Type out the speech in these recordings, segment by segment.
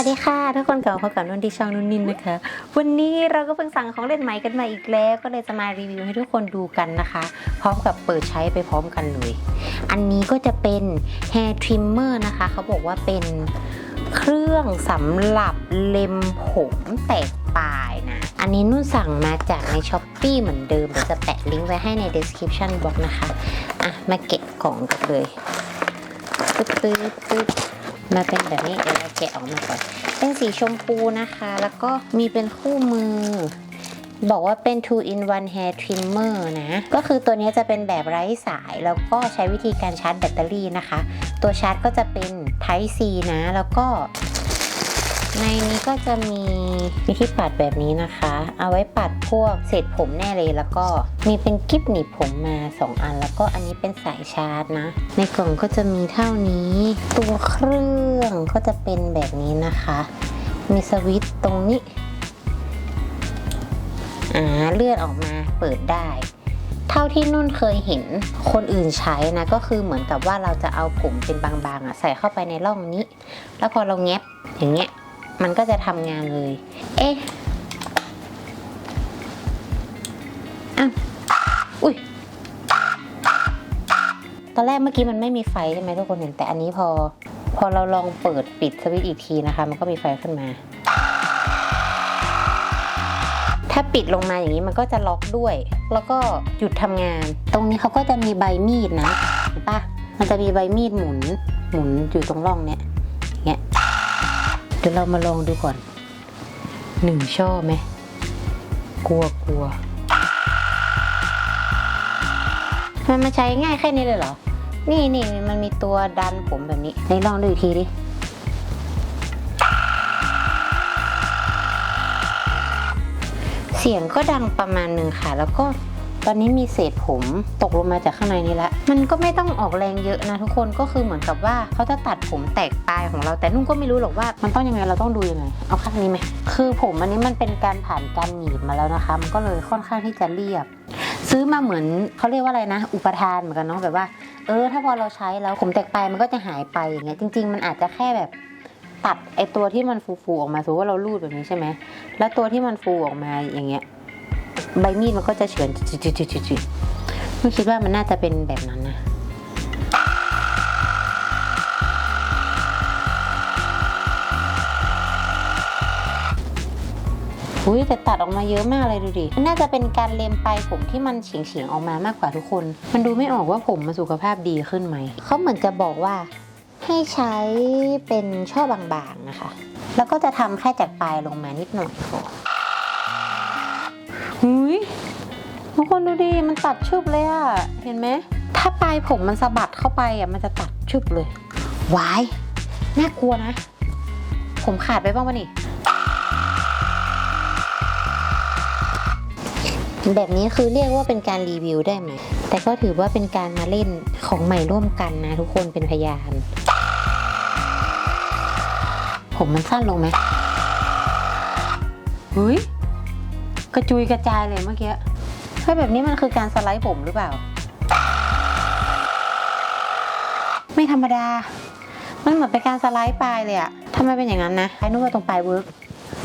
วัสดีค่ะทุกคนกลับมาพบกับนุ่นที่ช่องนุ่นนินนะคะ วันนี้เราก็เพิ่งสั่งของเล่นใหม่กันมาอีกแล้ว ก็เลยจะมารีวิวให้ทุกคนดูกันนะคะ พร้อมกับเปิดใช้ไปพร้อมกันเลย อันนี้ก็จะเป็น hair trimmer นะคะ เขาบอกว่าเป็นเครื่องสำหรับเล็มผมแตกปลายนะ อันนี้นุ่นสั่งมาจากใน s h อ p e e เหมือนเดิมเดี๋ยวจะแปะลิงก์ไว้ให้ใน description box นะคะ อะ มาเก็บกล่องกันเลยปึ๊บปึ๊บปึ๊บ มาเป็นแบบนี้เดี๋ยวเราแกะออกมาก่อน เป็นสีชมพูนะคะ แล้วก็มีเป็นคู่มือ บอกว่าเป็น two in one hair trimmer นะ ก็คือตัวนี้จะเป็นแบบไร้สาย แล้วก็ใช้วิธีการชาร์จแบตเตอรี่นะคะ ตัวชาร์จก็จะเป็น Type C นะ แล้วก็ ในนี้ก็จะมีวิธีปัดแบบนี้นะคะ เอาไว้ปัดพวกเศษผมแน่เลยแล้วก็มีเป็นกิ๊บหนีบผมมา 2 อัน แล้วก็อันนี้เป็นสายชาร์จนะ ในกล่องก็จะมีเท่านี้ ตัวเครื่องก็จะเป็นแบบนี้นะคะ มีสวิตช์ตรงนี้อ่าเลื่อนออกมาเปิดได้ เท่าที่นุ่นเคยเห็นคนอื่นใช้นะ ก็คือเหมือนกับว่าเราจะเอาผมเป็นบางๆอะใส่เข้าไปในร่องนี้ แล้วพอเราแงบอย่างเงี้ย มันก็จะทำงานเลย เอ๊ะอ้าวอุ้ยตอนแรกเมื่อกี้มันไม่มีไฟใช่ไหมทุกคนเห็นแต่อันนี้พอ พอเราลองเปิดปิดสวิตช์อีกทีนะคะ มันก็มีไฟขึ้นมา ถ้าปิดลงมาอย่างนี้มันก็จะล็อกด้วย แล้วก็หยุดทำงาน ตรงนี้เขาก็จะมีใบมีดนะเห็นปะมันจะมีใบมีดหมุนหมุนอยู่ตรงร่องเนี้ยอย่างเงี้ย ดี๋ยวเรามาลองดูก่อนหนึ่งช่อไหมกลัวกลัวมันมาใช้ง่ายแค่นี้เลยเหรอ นี่นี่มันมีตัวดันผมแบบนี้ไหนลองดูอีกทีดิเสียงก็ดังประมาณหนึ่งค่ะ แล้วก็ ตอนนี้มีเศษผมตกลงมาจากข้างในนี้แล้วมันก็ไม่ต้องออกแรงเยอะนะทุกคนก็คือเหมือนกับว่าเขาจะตัดผมแตกปลายของเรา แต่นุ่นก็ไม่รู้หรอกว่ามันต้องยังไงเราต้องดูยังไงเอาข้างนี้ไหมคือผมอันนี้มันเป็นการผ่านการหนีบมาแล้วนะคะ มันก็เลยค่อนข้างที่จะเรียบ ซื้อมาเหมือนเขาเรียกว่าอะไรนะ อุปทานเหมือนกันเนาะแบบว่า เออ ถ้าพอเราใช้แล้วผมแตกปลายมันก็จะหายไปอย่างเงี้ยจริง ๆ มันอาจจะแค่แบบตัดไอตัวที่มันฟูๆออกมาสมมติว่าเราลูดแบบนี้ใช่ไหมแล้วตัวที่มันฟูออกมาอย่างเงี้ย ใบมีดมันก็จะเฉือนจุดๆๆๆไม่คิดว่ามันน่าจะเป็นแบบนั้นนะอุ้ยแต่ตัดออกมาเยอะมากเลยดูดิ มันน่าจะเป็นการเล็มปลายผมที่มันเฉียงเฉียงๆออกมามากกว่าทุกคน มันดูไม่ออกว่าผมมันสุขภาพดีขึ้นไหม เขาเหมือนจะบอกว่า ให้ใช้เป็นช่อบางๆนะคะ แล้วก็จะทำแค่จากปลายลงมานิดหน่อยพอ หุยทุกคนดูดิมันตัดชุบเลยอะเห็นไหมถ้าปลายผมมันสะบัดเข้าไปอะมันจะตัดชุบเลยวายน่ากลัวนะ ผมขาดไปบ้างวะนี่ แบบนี้คือเรียกว่าเป็นการรีวิวได้ไหม แต่ก็ถือว่าเป็นการมาเล่นของใหม่ร่วมกันนะ ทุกคนเป็นพยาน ผมมันสั้นลงไหมเฮ้ยก ระจุยกระจายเลยเมื่อกี้เฮ้ยแบบนี้มันคือการสไลด์ผมหรือเปล่า ไม่ธรรมดา มันเหมือนเป็นการสไลด์ปลายเลยอะทำไมเป็นอย่างนั้นนะไอ้นุ่นว่าตรงปลายเวิร์ก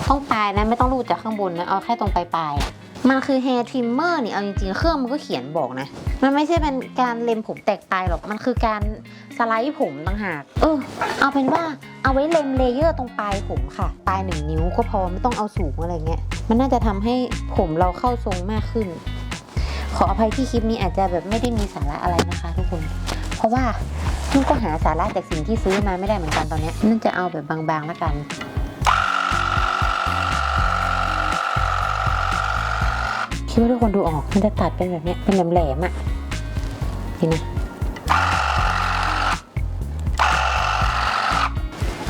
ต้องปลายนะไม่ต้องรูดจากข้างบนนะเอาแค่ตรงปลายปลายมันคือ hair trimmer นี่เอาจริงๆ เครื่องมันก็เขียนบอกนะ มันไม่ใช่เป็นการเล็มผมแตกปลายหรอก มันคือการสไลด์ผมต่างหาก เออ เอาเป็นว่า เอาไว้เล็มเลเยอร์ตรงปลายผมค่ะ ปลายหนึ่งนิ้วก็พอไม่ต้องเอาสูงอะไรเงี้ย มันน่าจะทำให้ผมเราเข้าทรงมากขึ้น ขออภัยที่คลิปนี้อาจจะแบบไม่ได้มีสาระอะไรนะคะทุกคน เพราะว่านุ่นก็หาสาระจากสิ่งที่ซื้อมาไม่ได้เหมือนกันตอนนี้นุ่นจะเอาแบบบางๆแล้วกันคิดว่าทุกคนดูออกมันจะตัดเป็นแบบนี้เป็นแหลมๆอะนี่นะ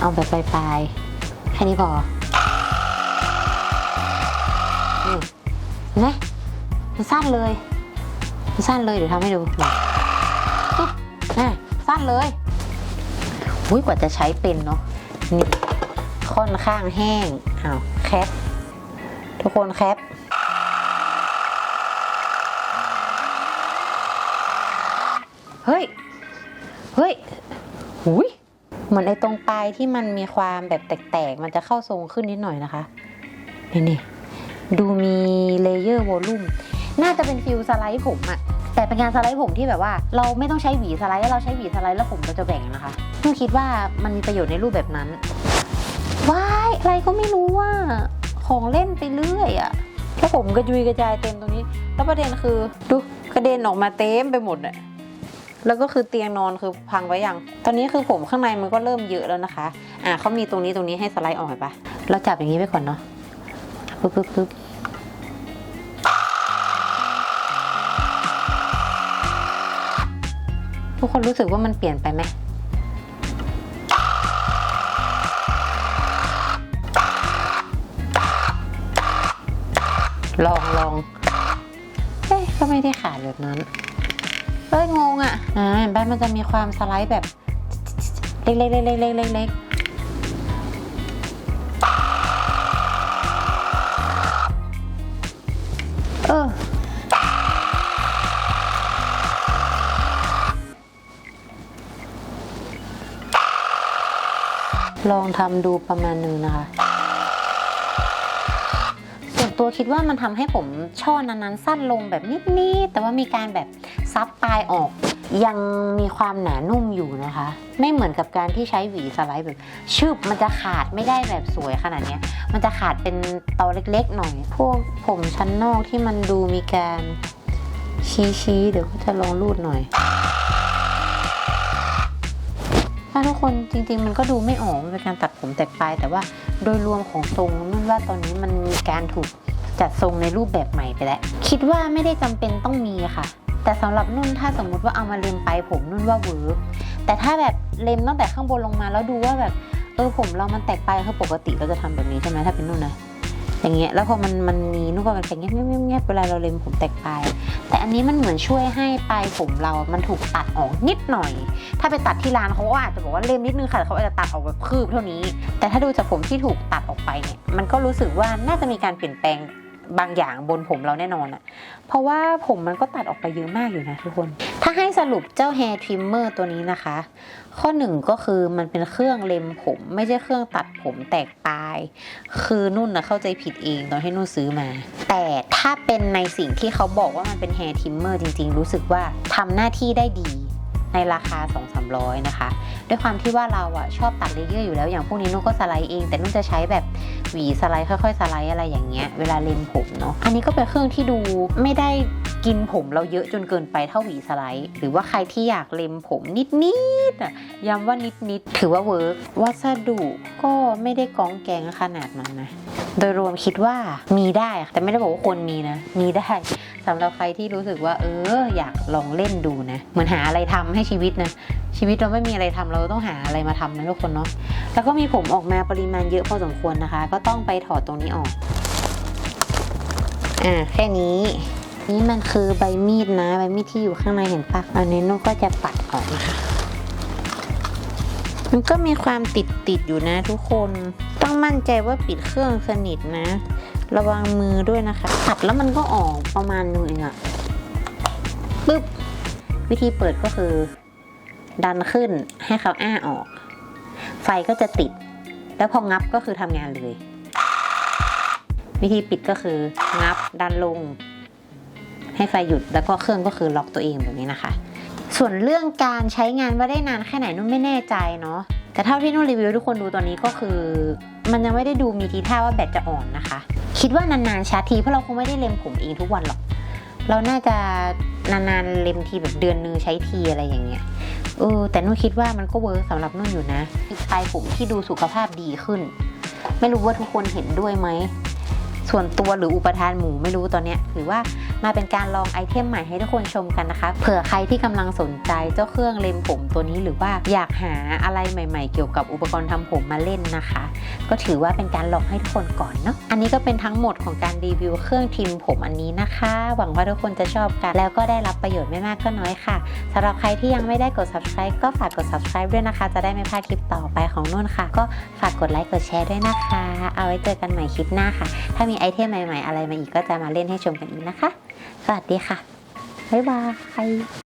เอาแบบปลายๆแค่นี้พอนี่เห็นไหมมันสั้นเลย มันสั้นเลยเดี๋ยวทำให้ดูนี่ปุ๊บน่ะสั้นเลยอุ้ยกว่าจะใช้เป็นเนาะนี่ค่อนข้างแห้งอ้าวแคปทุกคนแคปเฮ้ย เฮ้ย เหมือนไอ้ตรงปลายที่มันมีความแบบแตกๆ มันจะเข้าทรงขึ้นนิดหน่อยนะคะ นี่นี่ดูมีเลเยอร์วอลลุ่มน่าจะเป็นฟิลสไลด์ผมอะแต่เป็นการสไลด์ผมที่แบบว่า เราไม่ต้องใช้หวีสไลด์เราใช้หวีสไลด์แล้วผมเราจะแบ่งนะคะนุ่นคิดว่ามันมีประโยชน์ในรูปแบบนั้นว้ายอะไรก็ไม่รู้ว่าของเล่นไปเรื่อยอะแล้วผมกระจุยกระจายเต็มตรงนี้ แล้วประเด็นคือดูกระเด็นออกมาเต็มไปหมดอะ แล้วก็คือเตียงนอนคือพังไว้ยังตอนนี้คือผมข้างในมันก็เริ่มเยอะแล้วนะคะ อ่าเขามีตรงนี้ตรงนี้ให้สไลด์ออกเห็นปะเราจับอย่างนี้ไปก่อนเนาะปึ๊บปึ๊บปึ๊บทุกคนรู้สึกว่ามันเปลี่ยนไปไหมลองลองเอ๊ะก็ไม่ได้ขาดแบบนั้น เอ้ยงงอะอ่าเห็นปะมันจะมีความสไลด์แบบเล็กๆเล็กๆเล็กๆเล็กๆเออลองทำดูประมาณหนึ่งนะคะ ส่วนตัวคิดว่ามันทำให้ผมช่อนั้นๆ สั้นลงแบบนิดๆ แต่ว่ามีการแบบ ซับปลายออก ยังมีความหนานุ่มอยู่นะคะ ไม่เหมือนกับการที่ใช้หวีสไลด์แบบชึบมันจะขาดไม่ได้แบบสวยขนาดนี้มันจะขาดเป็นตอเล็กๆหน่อย พวกผมชั้นนอกที่มันดูมีการชี้ๆเดี๋ยวก็จะลองรูดหน่อยถ้าทุกคนจริงๆ มันก็ดูไม่ออกมันเป็นการตัดผมแตกปลายแต่ว่าโดยรวมของทรงนุ่นว่าตอนนี้มันมีการถูกจัดทรงในรูปแบบใหม่ไปแล้ว คิดว่าไม่ได้จำเป็นต้องมีค่ะ แต่สำหรับนุ่นถ้าสมมุติว่าเอามาเล็มไปผมนุ่นว่าเวิร์กแต่ถ้าแบบเล็มตั้งแต่ข้างบนลงมาแล้วดูว่าแบบเออผมเรามันแตกไปคือปกติเราจะทำแบบนี้ใช่ไหมถ้าเป็นนุ่นนะอย่างเงี้ยแล้วพอมันมันมีนุ่นก็มันเป็นเงียเงียบเงียบเงียเวลาเราเล็มผมแตกไป แต่อันนี้มันเหมือนช่วยให้ปลายผมเรา มันถูกตัดออกนิดหน่อย ถ้าไปตัดที่ร้านเขาก็อาจจะบอกว่าเล็มนิดนึงค่ะแต่เขาอาจจะตัดออกแบบคืบเท่านี้ แต่ถ้าดูจากผมที่ถูกตัดออกไปเนี่ยมันก็รู้สึกว่าน่าจะมีการเปลี่ยนแปลง บางอย่างบนผมเราแน่นอนอะเพราะว่าผมมันก็ตัดออกไปเยอะมากอยู่นะทุกคน ถ้าให้สรุปเจ้า hair trimmer ตัวนี้นะคะ ข้อหนึ่งก็คือมันเป็นเครื่องเล็มผม ไม่ใช่เครื่องตัดผมแตกปลาย คือนุ่นนะเข้าใจผิดเองตอนที่นุ่นซื้อมา แต่ถ้าเป็นในสิ่งที่เขาบอกว่ามันเป็น hair trimmer จริง ๆ รู้สึกว่าทำหน้าที่ได้ดีในราคา 2 3 0 0 นะคะ ด้วยความที่ว่าเราอะชอบตัดเลเยอร์อยู่แล้วอย่างพวกนี้นุ่นก็สไลด์เอง แต่นุ่นจะใช้แบบ หวีสไลด์ค่อยๆสไลด์อะไรอย่างเงี้ยเวลาเล็มผมเนาะอันนี้ก็เป็นเครื่องที่ดูไม่ได้กินผมเราเยอะจนเกินไปเท่าหวีสไลด์ หรือว่าใครที่อยากเล็มผมนิดๆอะย้ำว่านิดๆถือว่าเวิร์กวัสดุก็ไม่ได้กองแกงขนาดนั้นนะ โดยรวมคิดว่ามีได้แต่ไม่ได้บอกว่าควรมีนะ มีได้ สำหรับใครที่รู้สึกว่า เออ อยากลองเล่นดูนะ เหมือนหาอะไรทำให้ชีวิตนะ ชีวิตเราไม่มีอะไรทำเราต้องหาอะไรมาทำนะทุกคนเนาะ แล้วก็มีผมออกมาปริมาณเยอะพอสมควรนะคะ ก็ต้องไปถอดตรงนี้ออก อ่าแค่นี้นี่มันคือใบมีดนะ ใบมีดที่อยู่ข้างในเห็นปะอันนี้นุกก็จะปัดออกนะคะ มันก็มีความติดติดอยู่นะทุกคน ต้องมั่นใจว่าปิดเครื่องสนิทนะ ระวังมือด้วยนะคะขัดแล้วมันก็ออกประมาณนึงเองอะปึ๊บ วิธีเปิดก็คือ ดันขึ้นให้เขาอ้าออก ไฟก็จะติด แล้วพองับก็คือทำงานเลย วิธีปิดก็คืองับดันลง ให้ไฟหยุดแล้วก็เครื่องก็คือล็อกตัวเองแบบนี้นะคะ ส่วนเรื่องการใช้งานว่าได้นานแค่ไหนนุ่นไม่แน่ใจเนาะแต่เท่าที่นุ่นรีวิวทุกคนดูตอนนี้ก็คือ มันยังไม่ได้ดูมีทีท่าว่าแบตจะอ่อนนะคะ คิดว่านานๆชาร์จทีเพราะเราคงไม่ได้เล็มผมเองทุกวันหรอก เราน่าจะนานๆเล็มทีแบบเดือนนึงใช้ทีอะไรอย่างเงี้ยเออแต่นุ่นคิดว่ามันก็เวิร์กสำหรับนุ่นอยู่นะอีกปลายผมที่ดูสุขภาพดีขึ้น ไม่รู้ว่าทุกคนเห็นด้วยไหมส่วนตัวหรืออุปทานหมูไม่รู้ตอนเนี้ยหรือว่า มาเป็นการลองไอเทมใหม่ให้ทุกคนชมกันนะคะ เผื่อใครที่กำลังสนใจเจ้าเครื่องเล็มผมตัวนี้หรือว่าอยากหาอะไรใหม่ ๆ เกี่ยวกับอุปกรณ์ทำผมมาเล่นนะคะ ก็ถือว่าเป็นการลองให้ทุกคนก่อนเนาะอันนี้ก็เป็นทั้งหมดของการรีวิวเครื่องทิมผมอันนี้นะคะ หวังว่าทุกคนจะชอบกัน แล้วก็ได้รับประโยชน์ไม่มากก็น้อยค่ะสำหรับใครที่ยังไม่ได้กด subscribe ก็ฝากกด subscribe ด้วยนะคะ จะได้ไม่พลาดคลิปต่อไปของนุ่นค่ะ ก็ฝากกดไลค์กดแชร์ด้วยนะคะ เอาไว้เจอกันใหม่คลิปหน้าค่ะ ถ้ามีไอเทมใหม่ ๆ อะไรมาอีกก็จะมาเล่นให้ชมกันอีกนะคะ สวัสดีค่ะ บ๊ายบาย